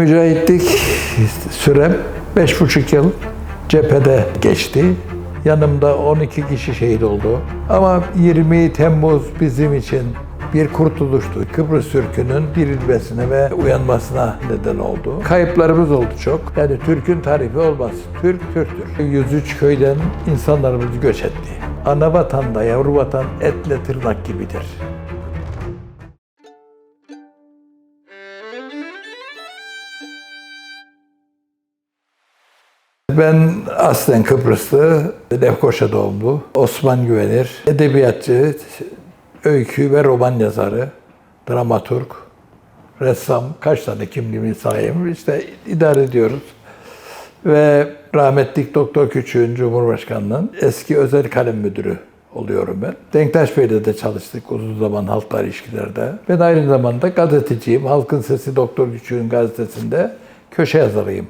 Mücahitlik sürem beş buçuk yıl cephede geçti. Yanımda 12 kişi şehit oldu. Ama 20 Temmuz bizim için bir kurtuluştu. Kıbrıs Türk'ünün dirilmesine ve uyanmasına neden oldu. Kayıplarımız oldu çok. Yani Türk'ün tarifi olmaz. Türk, Türk'tür. 103 köyden insanlarımız göç etti. Ana vatanda, yavru vatan etle tırnak gibidir. Ben aslen Kıbrıslı, Lefkoşa doğumlu, Osman Güvenir, edebiyatçı, öykü ve roman yazarı, dramaturg, ressam, kaç tane kimliğimi sayayım, işte idare ediyoruz. Ve rahmetlik Doktor Küçük'ün Cumhurbaşkanı'nın eski özel kalem müdürü oluyorum ben. Denktaş Bey'le de çalıştık uzun zaman halkla ilişkilerde. Ben aynı zamanda gazeteciyim. Halkın Sesi Doktor Küçük'ün gazetesinde köşe yazarıyım.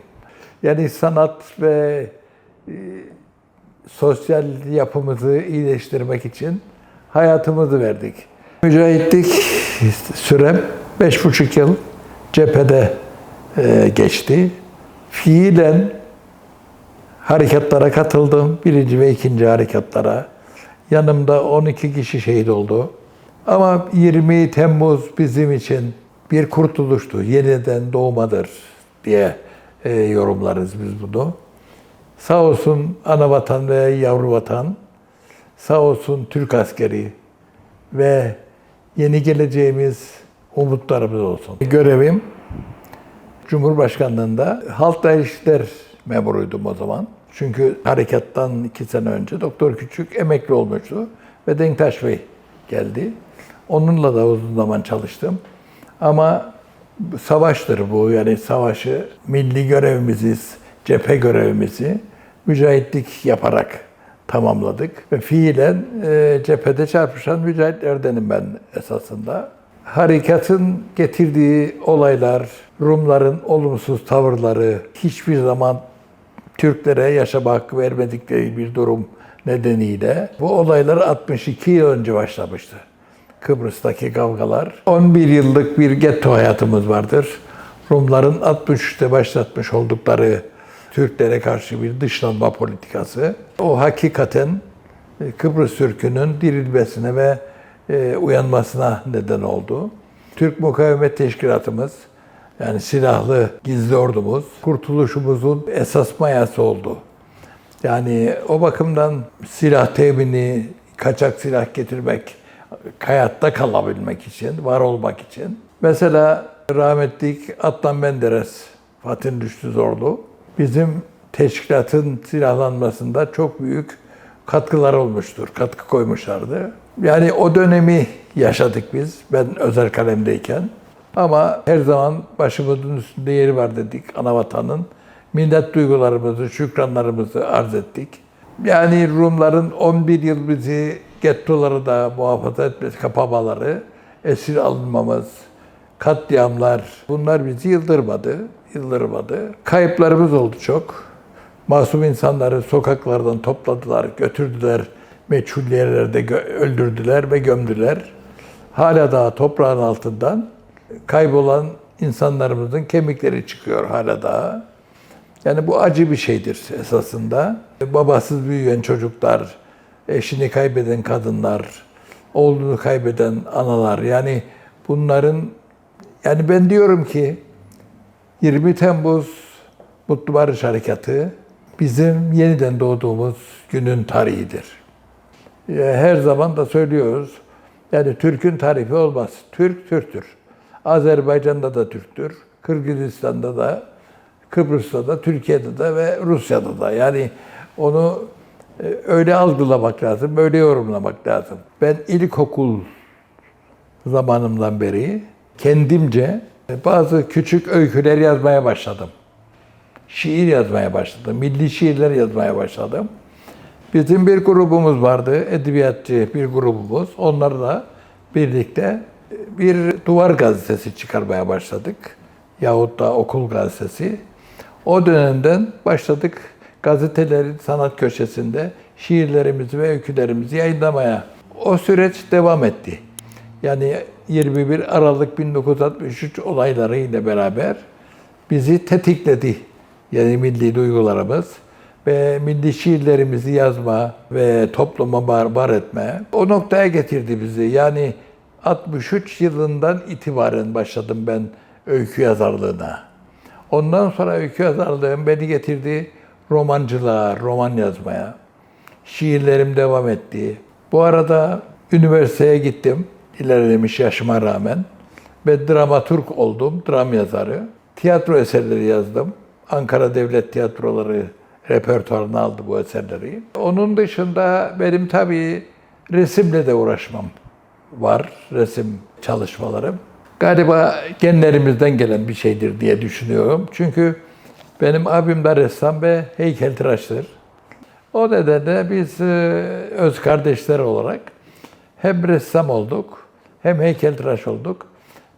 Yani sanat ve e, sosyal yapımızı iyileştirmek için hayatımızı verdik. Mücahitlik sürem beş buçuk yıl cephede e, geçti. Fiilen harekatlara katıldım. Birinci ve ikinci harekatlara. Yanımda 12 kişi şehit oldu. Ama 20 Temmuz bizim için bir kurtuluştu. Yeniden doğmadır diye e, yorumlarız biz bunu. Sağ olsun ana vatan ve yavru vatan, sağ olsun Türk askeri ve yeni geleceğimiz umutlarımız olsun. Görevim Cumhurbaşkanlığında halkla ilişkiler memuruydum o zaman. Çünkü harekattan iki sene önce Doktor Küçük emekli olmuştu ve Denktaş Bey geldi. Onunla da uzun zaman çalıştım. Ama savaştır bu. Yani savaşı milli görevimizi, cephe görevimizi mücahitlik yaparak tamamladık. Ve fiilen e, cephede çarpışan mücahitlerdenim ben esasında. Harekatın getirdiği olaylar, Rumların olumsuz tavırları, hiçbir zaman Türklere yaşama hakkı vermedikleri bir durum nedeniyle bu olaylar 62 yıl önce başlamıştı. Kıbrıs'taki kavgalar. 11 yıllık bir getto hayatımız vardır. Rumların 63'te başlatmış oldukları Türklere karşı bir dışlanma politikası. O hakikaten e, Kıbrıs Türk'ünün dirilmesine ve e, uyanmasına neden oldu. Türk Mukavemet Teşkilatımız, yani silahlı gizli ordumuz, kurtuluşumuzun esas mayası oldu. Yani o bakımdan silah temini, kaçak silah getirmek, hayatta kalabilmek için, var olmak için. Mesela rahmetlik Adnan Menderes, Fatih Rüştü Zorlu, bizim teşkilatın silahlanmasında çok büyük katkılar olmuştur, katkı koymuşlardı. Yani o dönemi yaşadık biz, ben özel kalemdeyken. Ama her zaman başımızın üstünde yeri var dedik ana vatanın. Minnet duygularımızı, şükranlarımızı arz ettik. Yani Rumların 11 yıl bizi gettoları da muhafaza etmesi, kapamaları, esir alınmamız, katliamlar bunlar bizi yıldırmadı, yıldırmadı. Kayıplarımız oldu çok. Masum insanları sokaklardan topladılar, götürdüler, meçhul yerlerde öldürdüler ve gömdüler. Hala daha toprağın altından kaybolan insanlarımızın kemikleri çıkıyor hala daha. Yani bu acı bir şeydir esasında. Babasız büyüyen çocuklar, eşini kaybeden kadınlar, oğlunu kaybeden analar yani bunların yani ben diyorum ki 20 Temmuz Mutlu Barış Harekatı bizim yeniden doğduğumuz günün tarihidir. Her zaman da söylüyoruz. Yani Türk'ün tarifi olmaz. Türk, Türktür. Azerbaycan'da da Türktür. Kırgızistan'da da, Kıbrıs'ta da, Türkiye'de de ve Rusya'da da. Yani onu e, öyle algılamak lazım, böyle yorumlamak lazım. Ben ilkokul zamanımdan beri kendimce bazı küçük öyküler yazmaya başladım. Şiir yazmaya başladım. Milli şiirler yazmaya başladım. Bizim bir grubumuz vardı, edebiyatçı bir grubumuz. Onlarla birlikte bir duvar gazetesi çıkarmaya başladık. Yahut da okul gazetesi. O dönemden başladık gazetelerin sanat köşesinde şiirlerimizi ve öykülerimizi yayınlamaya. O süreç devam etti. Yani 21 Aralık 1963 olayları ile beraber bizi tetikledi. Yani milli duygularımız ve milli şiirlerimizi yazma ve topluma bar, bar etme o noktaya getirdi bizi. Yani 63 yılından itibaren başladım ben öykü yazarlığına. Ondan sonra öykü yazarlığım beni getirdi romancılığa, roman yazmaya. Şiirlerim devam etti. Bu arada üniversiteye gittim, ilerlemiş yaşıma rağmen. Ve dramaturg oldum, dram yazarı. Tiyatro eserleri yazdım. Ankara Devlet Tiyatroları repertuarına aldı bu eserleri. Onun dışında benim tabii resimle de uğraşmam var, resim çalışmalarım. Galiba genlerimizden gelen bir şeydir diye düşünüyorum. Çünkü benim abim de ressam ve heykeltıraştır. O nedenle biz e, öz kardeşler olarak hem ressam olduk hem heykeltıraş olduk.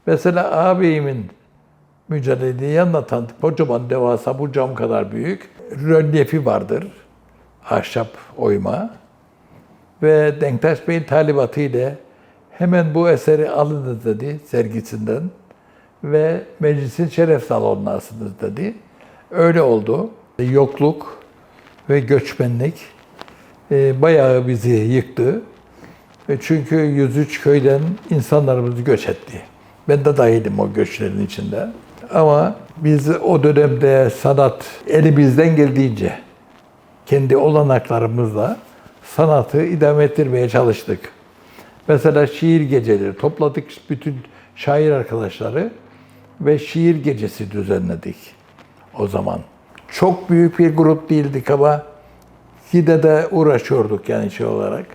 Mesela ağabeyimin mücadeleyi anlatan kocaman devasa bu cam kadar büyük rölyefi vardır. Ahşap oyma. Ve Denktaş Bey'in talimatı ile hemen bu eseri alınız dedi sergisinden ve meclisin şeref salonuna asınız dedi. Öyle oldu. Yokluk ve göçmenlik e, bayağı bizi yıktı. E, Çünkü 103 köyden insanlarımız göç etti. Ben de dahilim o göçlerin içinde. Ama biz o dönemde sanat elimizden geldiğince kendi olanaklarımızla sanatı idame ettirmeye çalıştık. Mesela şiir geceleri topladık bütün şair arkadaşları ve şiir gecesi düzenledik o zaman. Çok büyük bir grup değildik ama yine de uğraşıyorduk yani şey olarak.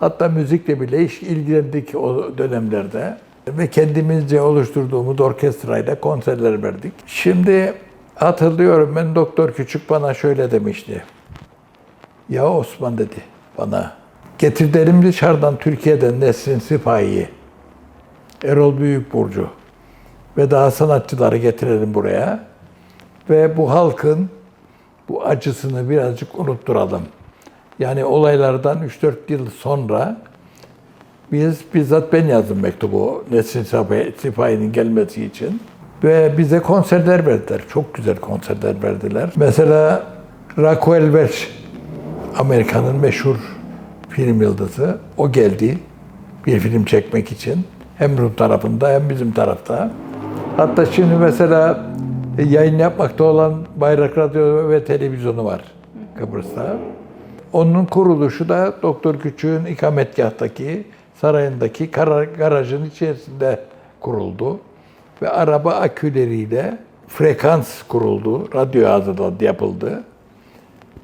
Hatta müzikle bile iş ilgilendik o dönemlerde. Ve kendimizce oluşturduğumuz orkestrayla konserler verdik. Şimdi hatırlıyorum ben Doktor Küçük bana şöyle demişti. Ya Osman dedi bana. Getirdelim dışarıdan Türkiye'den Nesrin Sipahi'yi. Erol Büyükburcu ve daha sanatçıları getirelim buraya. Ve bu halkın bu acısını birazcık unutturalım. Yani olaylardan 3-4 yıl sonra biz bizzat ben yazdım mektubu Nesrin Sipahi'nin gelmesi için. Ve bize konserler verdiler. Çok güzel konserler verdiler. Mesela Raquel Welch, Amerika'nın meşhur film yıldızı. O geldi bir film çekmek için. Hem Rum tarafında hem bizim tarafta. Hatta şimdi mesela yayın yapmakta olan Bayrak Radyo ve Televizyonu var Kıbrıs'ta. Onun kuruluşu da Doktor Küçük'ün ikametgahtaki sarayındaki garajın içerisinde kuruldu. Ve araba aküleriyle frekans kuruldu. Radyo hazırlandı, yapıldı.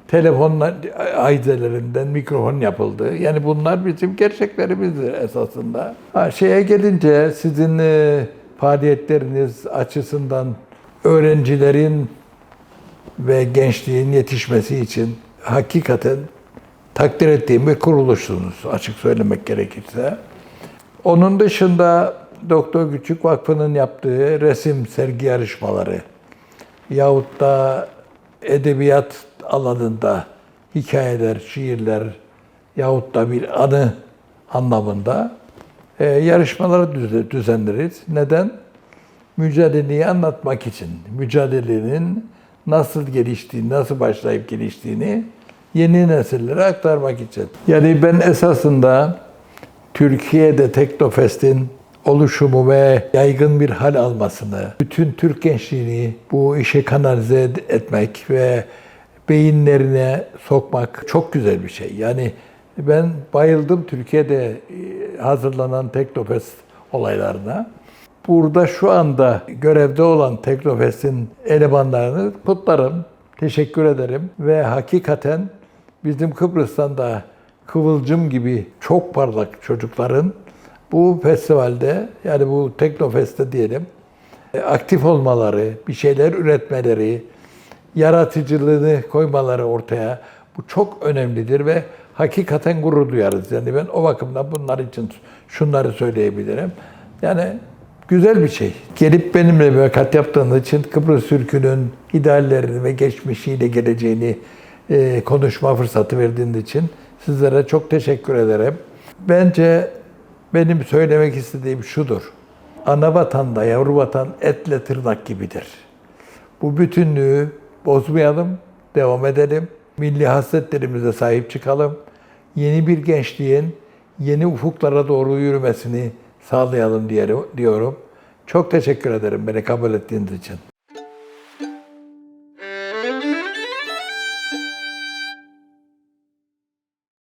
Telefonla ayzelerinden mikrofon yapıldı. Yani bunlar bizim gerçeklerimizdir esasında. Ha, şeye gelince sizin e, faaliyetleriniz açısından öğrencilerin ve gençliğin yetişmesi için hakikaten takdir ettiğim bir kuruluşsunuz açık söylemek gerekirse. Onun dışında Doktor Küçük Vakfı'nın yaptığı resim sergi yarışmaları yahut da edebiyat alanında hikayeler, şiirler yahut da bir anı anlamında e, yarışmaları düze- düzenleriz. Neden? Mücadeleyi anlatmak için. Mücadelenin nasıl geliştiğini, nasıl başlayıp geliştiğini yeni nesillere aktarmak için. Yani ben esasında Türkiye'de Teknofest'in oluşumu ve yaygın bir hal almasını, bütün Türk gençliğini bu işe kanalize etmek ve beyinlerine sokmak çok güzel bir şey. Yani ben bayıldım Türkiye'de e, hazırlanan Teknofest olaylarına. Burada şu anda görevde olan Teknofest'in elemanlarını kutlarım, teşekkür ederim ve hakikaten bizim Kıbrıs'tan da Kıvılcım gibi çok parlak çocukların bu festivalde yani bu Teknofest'te diyelim e, aktif olmaları, bir şeyler üretmeleri, yaratıcılığını koymaları ortaya bu çok önemlidir ve hakikaten gurur duyarız. Yani ben o bakımdan bunlar için şunları söyleyebilirim. Yani güzel bir şey. Gelip benimle mülakat yaptığınız için Kıbrıs Türk'ünün ideallerini ve geçmişiyle geleceğini e, konuşma fırsatı verdiğiniz için sizlere çok teşekkür ederim. Bence benim söylemek istediğim şudur. Ana vatanda yavru vatan etle tırnak gibidir. Bu bütünlüğü bozmayalım, devam edelim. Milli hasletlerimize sahip çıkalım. Yeni bir gençliğin yeni ufuklara doğru yürümesini sağlayalım diyorum. Çok teşekkür ederim beni kabul ettiğiniz için.